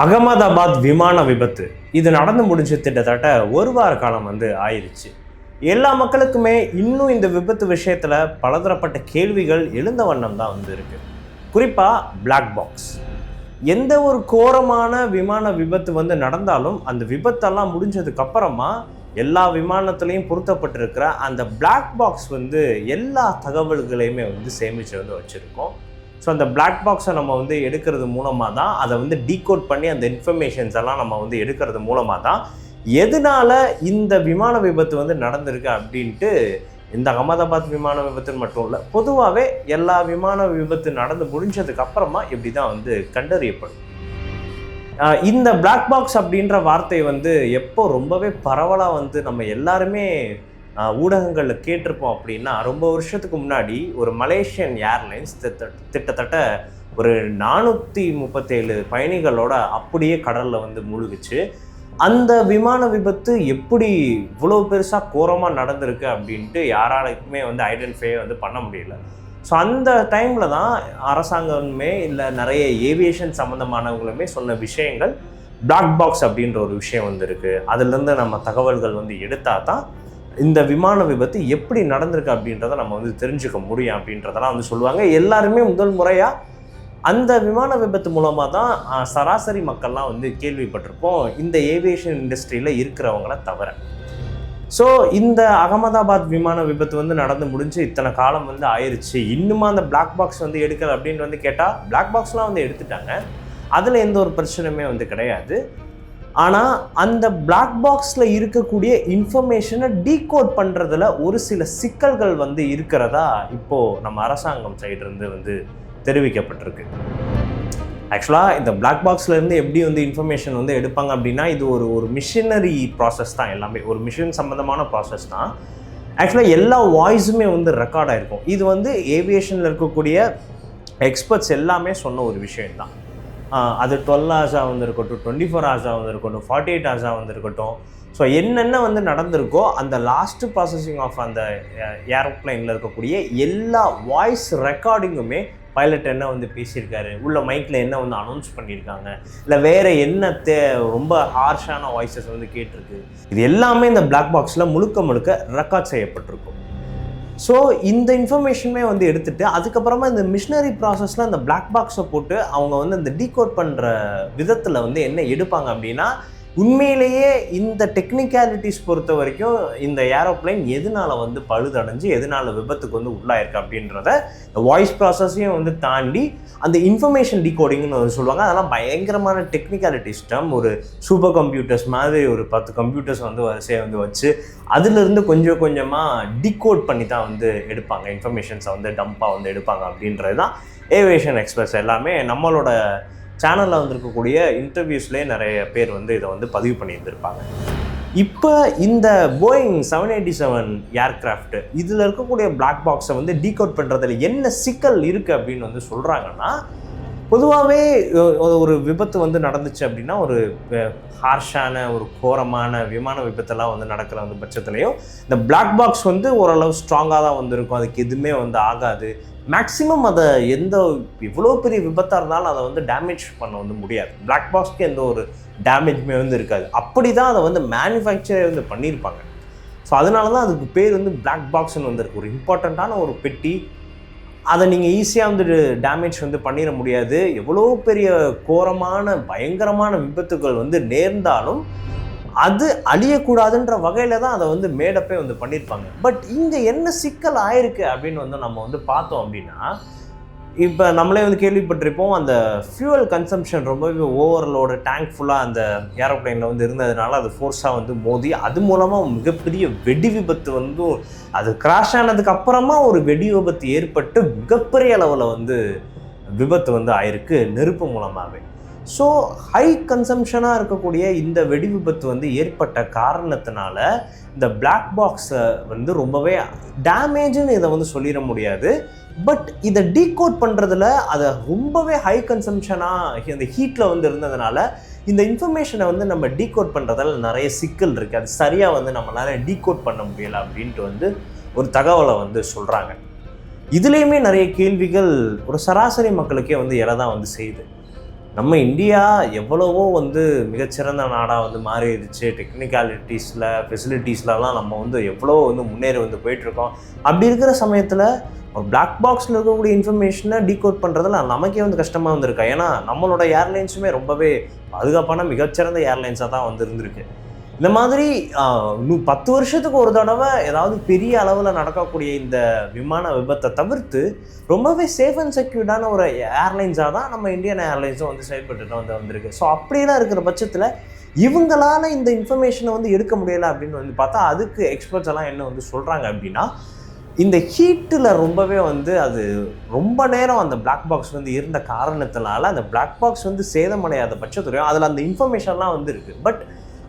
அகமதாபாத் விமான விபத்து. இது நடந்து முடிஞ்ச கிட்டத்தட்ட ஒரு வார காலம் வந்து ஆயிடுச்சு எல்லா மக்களுக்குமே இன்னும் இந்த விபத்து விஷயத்தில் பலதரப்பட்ட கேள்விகள் எழுந்த வண்ணம் தான் வந்து இருக்கு. குறிப்பாக பிளாக் பாக்ஸ் எந்த ஒரு கோரமான விமான விபத்து வந்து நடந்தாலும் அந்த விபத்தெல்லாம் முடிஞ்சதுக்கு அப்புறமா எல்லா விமானத்துலேயும் பொருத்தப்பட்டிருக்கிற அந்த பிளாக் பாக்ஸ் வந்து எல்லா தகவல்களையுமே வந்து சேமித்து வந்து வச்சுருக்கோம். ஸோ அந்த பிளாக் பாக்ஸை நம்ம வந்து எடுக்கிறது மூலமாக தான் அதை வந்து டீகோட் பண்ணி அந்த இன்ஃபர்மேஷன்ஸ் எல்லாம் நம்ம வந்து எடுக்கிறது மூலமாக தான் எதனால இந்த விமான விபத்து வந்து நடந்திருக்கு அப்படின்ட்டு இந்த அகமதாபாத் விமான விபத்துன்னு மட்டும் இல்லை பொதுவாகவே எல்லா விமான விபத்து நடந்து முடிஞ்சதுக்கு அப்புறமா இப்படி தான் வந்து கண்டறியப்படும். இந்த பிளாக் பாக்ஸ் அப்படின்ற வார்த்தை வந்து எப்போ ரொம்பவே பரவலாக வந்து நம்ம எல்லாருமே ஊடகங்களில் கேட்டிருப்போம் அப்படின்னா ரொம்ப வருஷத்துக்கு முன்னாடி ஒரு மலேசியன் ஏர்லைன்ஸ் திட்டத்தட்ட ஒரு நானூற்றி முப்பத்தேழு பயணிகளோட அப்படியே கடலில் வந்து மூழ்கிச்சு. அந்த விமான விபத்து எப்படி இவ்வளோ பெருசாக கோரமாக நடந்திருக்கு அப்படின்ட்டு யாராலுக்குமே வந்து ஐடென்டிஃபை வந்து பண்ண முடியல. ஸோ அந்த டைமில் தான் அரசாங்கமே இல்லை நிறைய ஏவியேஷன் சம்மந்தமானவங்களுமே சொன்ன விஷயங்கள் பிளாக் பாக்ஸ் அப்படின்ற ஒரு விஷயம் வந்து இருக்குது அதுலேருந்து நம்ம தகவல்கள் வந்து எடுத்தால் தான் இந்த விமான விபத்து எப்படி நடந்திருக்கு அப்படின்றத நம்ம வந்து தெரிஞ்சுக்க முடியும் அப்படின்றதெல்லாம் வந்து சொல்லுவாங்க. எல்லாருமே முதல் முறையாக அந்த விமான விபத்து மூலமாக தான் சராசரி மக்கள்லாம் வந்து கேள்விப்பட்டிருப்போம். இந்த ஏவியேஷன் இண்டஸ்ட்ரியில் இருக்கிறவங்கள தவிர. ஸோ இந்த அகமதாபாத் விமான விபத்து வந்து நடந்து முடிஞ்சு இத்தனை காலம் வந்து ஆயிடுச்சு இன்னுமா அந்த பிளாக் பாக்ஸ் வந்து எடுக்கல அப்படின்னு வந்து கேட்டால் பிளாக் பாக்ஸ்லாம் வந்து எடுத்துட்டாங்க. அதில் எந்த ஒரு பிரச்சனையுமே வந்து கிடையாது. ஆனால் அந்த பிளாக் பாக்ஸில் இருக்கக்கூடிய இன்ஃபர்மேஷனை டீகோட் பண்ணுறதுல ஒரு சில சிக்கல்கள் வந்து இருக்கிறதா இப்போது நம்ம அரசாங்கம் சைட்லேருந்து வந்து தெரிவிக்கப்பட்டிருக்கு. ஆக்சுவலாக இந்த பிளாக் பாக்ஸ்லேருந்து எப்படி வந்து இன்ஃபர்மேஷன் வந்து எடுப்பாங்க அப்படின்னா இது ஒரு ஒரு மிஷினரி ப்ராசஸ் தான் எல்லாமே. ஒரு மிஷின் சம்மந்தமான ப்ராசஸ் தான். ஆக்சுவலாக எல்லா வாய்ஸுமே வந்து ரெக்கார்ட் இருக்கும் இது வந்து ஏவியேஷனில் இருக்கக்கூடிய எக்ஸ்பர்ட்ஸ் எல்லாமே சொன்ன ஒரு விஷயம்தான். அது டுவெல் ஹார்ஸாக வந்து இருக்கட்டும் டுவெண்ட்டி ஃபோர் ஹார்ஸாக வந்து இருக்கட்டும் ஃபார்ட்டி எயிட் ஹார்ஸாக வந்து இருக்கட்டும் ஸோ என்னென்ன வந்து நடந்திருக்கோ அந்த லாஸ்ட் ப்ராசஸிங் ஆஃப் அந்த ஏரோப்ளைனில் இருக்கக்கூடிய எல்லா வாய்ஸ் ரெக்கார்டிங்குமே பைலட் என்ன வந்து பேசியிருக்காரு? உள்ள மைக்கில் என்ன வந்து அனௌன்ஸ் பண்ணியிருக்காங்க? இல்லை வேறு என்ன தே ரொம்ப ஹார்ஷான வாய்ஸஸ் வந்து கேட்டிருக்கு? இது எல்லாமே இந்த பிளாக் பாக்ஸில் முழுக்க முழுக்க ரெக்கார்ட் செய்யப்பட்டிருக்கும். ஸோ இந்த இன்ஃபர்மேஷனுமே வந்து எடுத்துகிட்டு அதுக்கப்புறமா இந்த மிஷினரி ப்ராசஸில் அந்த பிளாக் பாக்ஸை போட்டு அவங்க வந்து அந்த டீகோட் பண்ணுற விதத்தில் வந்து என்ன எடுப்பாங்க அப்படின்னா உண்மையிலேயே இந்த டெக்னிக்காலிட்டிஸ் பொறுத்த வரைக்கும் இந்த ஏரோப்ளைன் எதனால வந்து பழுதடைஞ்சு எதனால விபத்துக்கு வந்து உள்ளாயிருக்கு அப்படின்றத வாய்ஸ் ப்ராசஸையும் வந்து தாண்டி அந்த இன்ஃபர்மேஷன் டிகோடிங்னு வந்து சொல்லுவாங்க. அதெல்லாம் பயங்கரமான டெக்னிக்காலிட்டி சிஸ்டம் ஒரு சூப்பர் கம்ப்யூட்டர்ஸ் மாதிரி ஒரு பத்து கம்ப்யூட்டர்ஸ் வந்து வரிசையை வந்து வச்சு அதுலேருந்து கொஞ்சம் கொஞ்சமாக டிகோட் பண்ணி தான் வந்து எடுப்பாங்க. இன்ஃபர்மேஷன்ஸை வந்து டம்பாக வந்து எடுப்பாங்க அப்படின்றது தான் ஏவியேஷன் எக்ஸ்பிரஸ் எல்லாமே நம்மளோட சேனலில் வந்திருக்கக்கூடிய இன்டர்வியூஸ்லேயே நிறைய பேர் வந்து இதை வந்து பதிவு பண்ணியிருந்திருப்பாங்க. இப்போ இந்த Boeing seven eighty seven aircraft இதில் இருக்கக்கூடிய பிளாக் பாக்ஸை வந்து டீகோட் பண்ணுறதுல என்ன சிக்கல் இருக்குது அப்படின்னு வந்து சொல்கிறாங்கன்னா பொதுவாகவே ஒரு விபத்து வந்து நடந்துச்சு அப்படின்னா ஒரு ஹார்ஷான ஒரு கோரமான விமான விபத்தெல்லாம் வந்து நடக்கிற அந்த பட்சத்துலையும் இந்த பிளாக் பாக்ஸ் வந்து ஓரளவு ஸ்ட்ராங்காக தான் வந்து இருக்கும் அதுக்கு எதுவுமே வந்து ஆகாது. மேக்ஸிமம் அதை எந்த எவ்வளோ பெரிய விபத்தாக இருந்தாலும் அதை வந்து டேமேஜ் பண்ண வந்து முடியாது. பிளாக் பாக்ஸ்க்கு எந்த ஒரு டேமேஜுமே வந்து இருக்காது. அப்படி தான் அதை வந்து மேனுஃபேக்சரே வந்து பண்ணியிருப்பாங்க. ஸோ அதனால தான் அதுக்கு பேர் வந்து பிளாக் பாக்ஸ்னு வந்திருக்கு. ஒரு இம்பார்ட்டண்ட்டான ஒரு பெட்டி அதை நீங்கள் ஈஸியாக வந்து டேமேஜ் வந்து பண்ணிட முடியாது. எவ்வளோ பெரிய கோரமான பயங்கரமான விபத்துக்கள் வந்து நேர்ந்தாலும் அது அழியக்கூடாதுன்ற வகையில் தான் அதை வந்து மேடப்பே வந்து பண்ணியிருப்பாங்க பட் இங்கே என்ன சிக்கல் ஆயிருக்கு அப்படின்னு வந்து நம்ம வந்து பார்த்தோம் அப்படின்னா இப்போ நம்மளே வந்து கேள்விப்பட்டிருப்போம் அந்த ஃபியூவல் கன்சம்ஷன் ரொம்பவே ஓவர்லோடு டேங்க் ஃபுல்லாக அந்த ஏரோப்ளைனில் வந்து இருந்ததுனால அது ஃபோர்ஸாக வந்து மோதி அது மூலமாக மிகப்பெரிய வெடி விபத்து வந்து அது கிராஷ் ஆனதுக்கு அப்புறமா ஒரு வெடி விபத்து ஏற்பட்டு மிகப்பெரிய அளவில் வந்து விபத்து வந்து ஆயிருக்கு நெருப்பு மூலமாகவே ஸோ ஹை கன்சம்ஷனாக இருக்கக்கூடிய இந்த வெடி விபத்து வந்து ஏற்பட்ட காரணத்தினால இந்த பிளாக் பாக்ஸை வந்து ரொம்பவே டேமேஜ்னு இதை வந்து சொல்லிட முடியாது. பட் இதை டீகோட் பண்ணுறதுல அதை ரொம்பவே ஹை கன்சம்ஷனாக இந்த ஹீட்டில் வந்து இருந்ததுனால இந்த இன்ஃபர்மேஷனை வந்து நம்ம டீகோட் பண்ணுறதால நிறைய சிக்கல் இருக்குது அது சரியாக வந்து நம்மளால டீகோட் பண்ண முடியலை அப்படின்ட்டு வந்து ஒரு தகவலை வந்து சொல்கிறாங்க இதுலேயுமே நிறைய கேள்விகள் ஒரு சராசரி மக்களுக்கே வந்து எழதான் வந்து செய்யுது. நம்ம இந்தியா எவ்வளவோ வந்து மிகச்சிறந்த நாடாக வந்து மாறிடுச்சு. டெக்னிக்காலிட்டிஸில் ஃபெசிலிட்டிஸ்லலாம் நம்ம வந்து எவ்வளோ வந்து முன்னேறி வந்து போயிட்டுருக்கோம். அப்படி இருக்கிற சமயத்தில் ஒரு பிளாக் பாக்ஸில் இருக்கக்கூடிய இன்ஃபர்மேஷனை டீகோட் பண்ணுறதுல நமக்கே வந்து கஷ்டமாக வந்திருக்கா. ஏன்னா நம்மளோட ஏர்லைன்ஸுமே ரொம்பவே பாதுகாப்பான மிகச்சிறந்த ஏர்லைன்ஸாக தான் வந்து இருந்திருக்கு. இந்த மாதிரி பத்து வருஷத்துக்கு ஒரு தடவை ஏதாவது பெரிய அளவில் நடக்கக்கூடிய இந்த விமான விபத்தை தவிர்த்து ரொம்பவே சேஃப் அண்ட் செக்யூர்டான ஒரு ஏர்லைன்ஸாக தான் நம்ம இந்தியன் ஏர்லைன்ஸும் வந்து செயல்பட்டுட்டு வந்து வந்திருக்கு. ஸோ அப்படிலாம் இருக்கிற பட்சத்தில் இவங்களால இந்த இன்ஃபர்மேஷனை வந்து எடுக்க முடியலை அப்படின்னு வந்து பார்த்தா அதுக்கு எக்ஸ்பர்ட்ஸ் எல்லாம் என்ன வந்து சொல்கிறாங்க அப்படின்னா இந்த ஹீட்டில் ரொம்பவே வந்து அது ரொம்ப நேரம் அந்த பிளாக் பாக்ஸ் வந்து இருந்த காரணத்தினால அந்த பிளாக் பாக்ஸ் வந்து சேதமடையாத பட்சத்துலையும் அதில் அந்த இன்ஃபர்மேஷன்லாம் வந்து இருக்குது பட்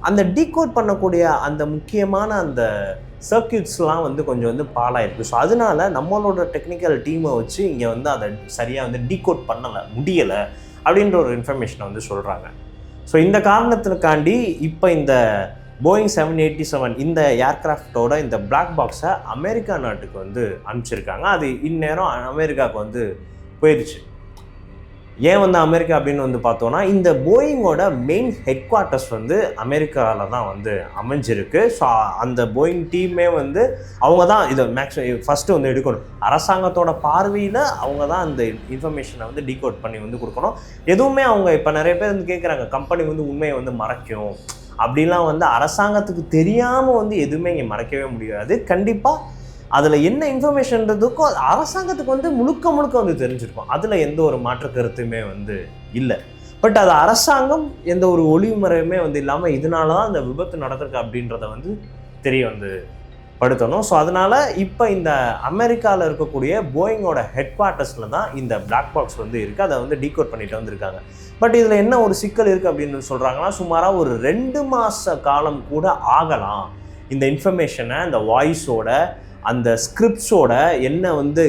அந்த டீகோட் பண்ணக்கூடிய அந்த முக்கியமான அந்த சர்க்கியூட்ஸ்லாம் வந்து கொஞ்சம் வந்து பாலாயிருக்கு ஸோ அதனால நம்மளோட டெக்னிக்கல் டீமை வச்சு இங்கே வந்து அதை சரியாக வந்து டீகோட் பண்ணலை முடியலை அப்படின்ற ஒரு இன்ஃபர்மேஷனை வந்து சொல்கிறாங்க ஸோ இந்த காரணத்திற்காண்டி இப்போ இந்த போயிங் செவன் எயிட்டி செவன் இந்த ஏர்கிராஃப்டோட இந்த பிளாக் பாக்ஸை அமெரிக்கா நாட்டுக்கு வந்து அனுப்பிச்சிருக்காங்க. அது இந்நேரம் அமெரிக்காவுக்கு வந்து போயிடுச்சு ஏன் வந்து அமெரிக்கா அப்படின்னு வந்து பார்த்தோன்னா இந்த போயிங்கோட மெயின் ஹெட் குவார்ட்டர்ஸ் வந்து அமெரிக்காவில் தான் வந்து அமைஞ்சிருக்கு. ஸோ அந்த போயிங் டீமே வந்து அவங்க தான் இதை மேக்ஸிமம் ஃபஸ்ட்டு வந்து எடுக்கணும். அரசாங்கத்தோட பார்வையில் அவங்க தான் அந்த இன்ஃபர்மேஷனை வந்து டீகோட் பண்ணி வந்து கொடுக்கணும். எதுவுமே அவங்க இப்போ நிறைய பேர் வந்து கேட்குறாங்க கம்பெனி வந்து உண்மையை வந்து மறைக்கும். அப்படிலாம் வந்து அரசாங்கத்துக்கு தெரியாமல் வந்து எதுவுமே இங்கே மறைக்கவே முடியாது. கண்டிப்பாக அதில் என்ன இன்ஃபர்மேஷன்றதுக்கோ அரசாங்கத்துக்கு வந்து முழுக்க முழுக்க வந்து தெரிஞ்சிருக்கும். அதில் எந்த ஒரு மாற்று கருத்துமே வந்து இல்லை. பட் அது அரசாங்கம் எந்த ஒரு ஒளிமுறையுமே வந்து இல்லாமல் இதனால தான் அந்த விபத்து நடந்திருக்கு அப்படின்றத வந்து தெரிய வந்து படுத்தணும். ஸோ அதனால் இப்போ இந்த அமெரிக்காவில் இருக்கக்கூடிய போயிங்கோட ஹெட் குவார்ட்டர்ஸில் தான் இந்த பிளாக் பாக்ஸ் வந்து இருக்குது அதை வந்து டீகோட் பண்ணிட்டு வந்திருக்காங்க. பட் இதில் என்ன ஒரு சிக்கல் இருக்குது அப்படின்னு சொல்கிறாங்கன்னா சுமாராக ஒரு ரெண்டு மாத காலம் கூட ஆகலாம். இந்த இன்ஃபர்மேஷனை இந்த வாய்ஸோட அந்த ஸ்கிரிப்ட்ஸோட என்ன வந்து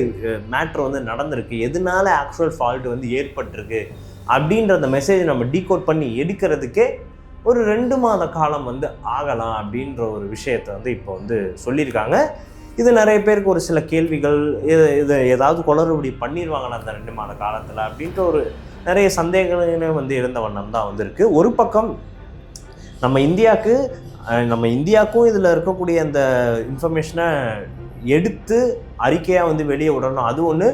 மேட்ரு வந்து நடந்திருக்கு எதனால ஆக்சுவல் ஃபால்ட் வந்து ஏற்பட்டிருக்கு அப்படின்ற அந்த மெசேஜ் நம்ம டீகோட் பண்ணி எடுக்கிறதுக்கே ஒரு ரெண்டு மாத காலம் வந்து ஆகலாம் அப்படின்ற ஒரு விஷயத்தை வந்து இப்போ வந்து சொல்லியிருக்காங்க. இது நிறைய பேருக்கு ஒரு சில கேள்விகள் இது இது ஏதாவது குளறுபடி பண்ணிடுவாங்களா அந்த ரெண்டு மாத காலத்தில் அப்படின்ற ஒரு நிறைய சந்தேகங்களே வந்து இருந்த வண்ணம் தான் வந்திருக்கு ஒரு பக்கம் நம்ம இந்தியாவுக்கு நம்ம இந்தியாவுக்கும் இதில் இருக்கக்கூடிய அந்த இன்ஃபர்மேஷனை எடுத்து அறிக்கையாக வந்து வெளியே விடணும். அது ஒன்று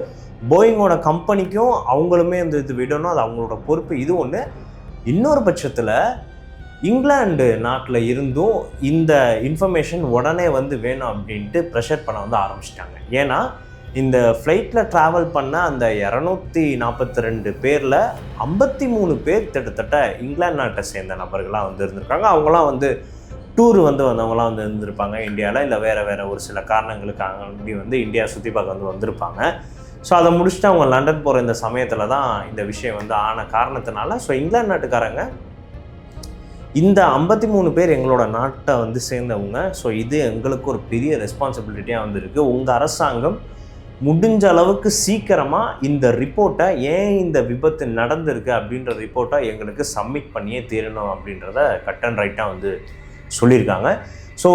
போயிங்கோட கம்பெனிக்கும் அவங்களுமே வந்து இது விடணும். அது அவங்களோட பொறுப்பு. இது ஒன்று இன்னொரு பட்சத்தில் இங்கிலாந்து நாட்டில் இருந்தும் இந்த இன்ஃபர்மேஷன் உடனே வந்து வேணும் அப்படின்ட்டு ப்ரெஷர் பண்ண வந்து ஆரம்பிச்சிட்டாங்க. ஏன்னா இந்த ஃப்ளைட்டில் ட்ராவல் பண்ண அந்த இரநூத்தி நாற்பத்தி ரெண்டு பேரில் ஐம்பத்தி மூணு பேர் கிட்டத்தட்ட இங்கிலாந்து நாட்டை சேர்ந்த நபர்களாக வந்து இருந்திருக்காங்க. அவங்களாம் வந்து டூர் வந்து வந்தவங்களாம் வந்து இருந்திருப்பாங்க இந்தியாவில் இல்லை வேறு வேறு ஒரு சில காரணங்களுக்காக அப்படி வந்து இந்தியா சுற்றி பார்க்க வந்து வந்திருப்பாங்க. ஸோ அதை முடிச்சுட்டு அவங்க லண்டன் போகிற இந்த சமயத்தில் தான் இந்த விஷயம் வந்து ஆன காரணத்தினால ஸோ இங்கிலாந்து நாட்டுக்காரங்க இந்த ஐம்பத்தி மூணு பேர் எங்களோட நாட்டை வந்து சேர்ந்தவங்க. ஸோ இது எங்களுக்கு ஒரு பெரிய ரெஸ்பான்சிபிலிட்டியாக வந்திருக்கு. உங்கள் அரசாங்கம் முடிஞ்ச அளவுக்கு சீக்கிரமாக இந்த ரிப்போர்ட்டை ஏன் இந்த விபத்து நடந்திருக்கு அப்படின்ற ரிப்போர்ட்டை எங்களுக்கு சப்மிட் பண்ணியே தீரணும் அப்படின்றத கட் அண்ட் ரைட்டாக வந்து சொல்லியிருக்காங்க. ஸோ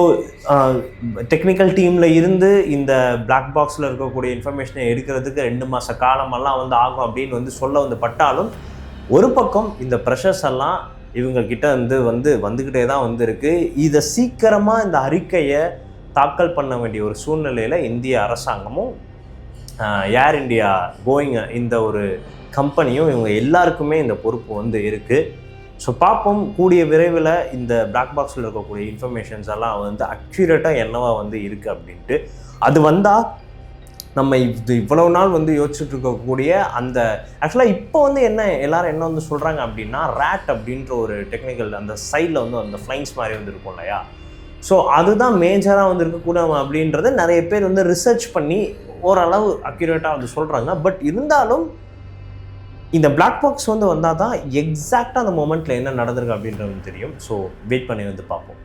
டெக்னிக்கல் டீமில் இருந்து இந்த பிளாக் பாக்ஸில் இருக்கக்கூடிய இன்ஃபர்மேஷனை எடுக்கிறதுக்கு ரெண்டு மாத காலமெல்லாம் வந்து ஆகும் அப்படின்னு வந்து சொல்ல வந்து பட்டாலும் ஒரு பக்கம் இந்த ப்ரெஷர்ஸ் எல்லாம் இவங்கக்கிட்ட வந்து வந்து வந்துக்கிட்டே தான் வந்திருக்கு. இதை சீக்கிரமாக இந்த அறிக்கையை தாக்கல் பண்ண வேண்டிய ஒரு சூழ்நிலையில் இந்திய அரசாங்கமும் ஏர் இண்டியா கோயிங் இந்த ஒரு கம்பெனியும் இவங்க எல்லாருக்குமே இந்த பொறுப்பு வந்து இருக்குது ஸோ பார்ப்போம். கூடிய விரைவில் இந்த பிளாக் பாக்ஸில் இருக்கக்கூடிய இன்ஃபர்மேஷன்ஸ் எல்லாம் வந்து அக்யூரேட்டாக என்னவா வந்து இருக்குது அப்படின்ட்டு. அது வந்தால் நம்ம இது இவ்வளவு நாள் வந்து யோசிச்சுட்டு இருக்கக்கூடிய அந்த ஆக்சுவலாக இப்போ வந்து என்ன எல்லாரும் என்ன வந்து சொல்கிறாங்க அப்படின்னா ரேட் அப்படின்ற ஒரு டெக்னிக்கல் அந்த சைடில் வந்து அந்த ஃப்ளைங்ஸ் மாதிரி வந்து இருக்கும் இல்லையா? ஸோ அதுதான் மேஜராக வந்து இருக்கக்கூடாது அப்படின்றத நிறைய பேர் வந்து ரிசர்ச் பண்ணி ஓரளவு அக்யூரேட்டாக வந்து சொல்கிறாங்க பட் இருந்தாலும் இந்த பிளாக் பாக்ஸ் வந்து வந்தால் தான் எக்ஸாக்டாக அந்த மொமெண்ட்டில் என்ன நடந்திருக்கு அப்படின்றது தெரியும். ஸோ வெயிட் பண்ணி வந்து பார்ப்போம்.